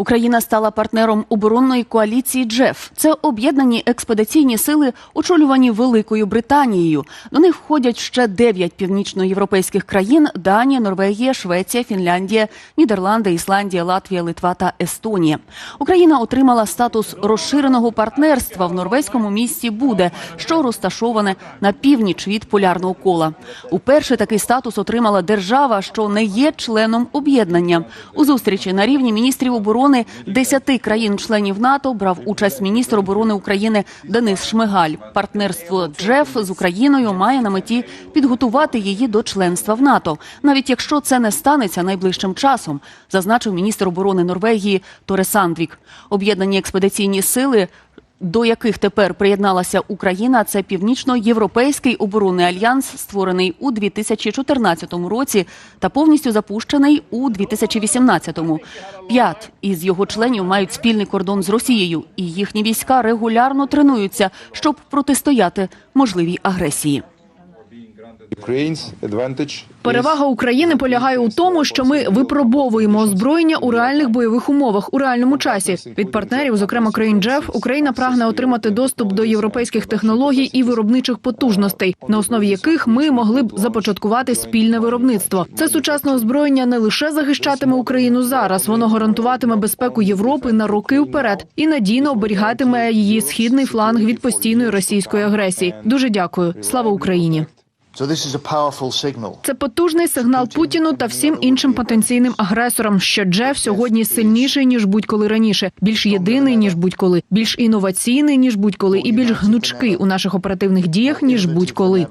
Україна стала партнером оборонної коаліції Джеф. Це об'єднані експедиційні сили, очолювані Великою Британією. До них входять ще дев'ять північноєвропейських країн: Данія, Норвегія, Швеція, Фінляндія, Нідерланди, Ісландія, Латвія, Литва та Естонія. Україна отримала статус розширеного партнерства в норвезькому місті Буде, що розташоване на північ від полярного кола. Уперше такий статус отримала держава, що не є членом об'єднання. У зустрічі на рівні міністрів оборони десяти країн-членів НАТО брав участь міністр оборони України Денис Шмигаль. Партнерство Джеф з Україною має на меті підготувати її до членства в НАТО, навіть якщо це не станеться найближчим часом, зазначив міністр оборони Норвегії Торе Сандвік. Об'єднані експедиційні сили до яких тепер приєдналася Україна, це північно-європейський оборонний альянс, створений у 2014 році та повністю запущений у 2018-му. П'ять із його членів мають спільний кордон з Росією, і їхні війська регулярно тренуються, щоб протистояти можливій агресії. Перевага України полягає у тому, що ми випробовуємо озброєння у реальних бойових умовах у реальному часі. Від партнерів, зокрема країн Джеф, Україна прагне отримати доступ до європейських технологій і виробничих потужностей, на основі яких ми могли б започаткувати спільне виробництво. Це сучасне озброєння не лише захищатиме Україну зараз, воно гарантуватиме безпеку Європи на роки вперед і надійно оберігатиме її східний фланг від постійної російської агресії. Дуже дякую. Слава Україні. Це потужний сигнал Путіну та всім іншим потенційним агресорам, що Джеф сьогодні сильніший ніж будь-коли раніше, більш єдиний ніж будь-коли, більш інноваційний ніж будь-коли, і більш гнучкий у наших оперативних діях ніж будь-коли.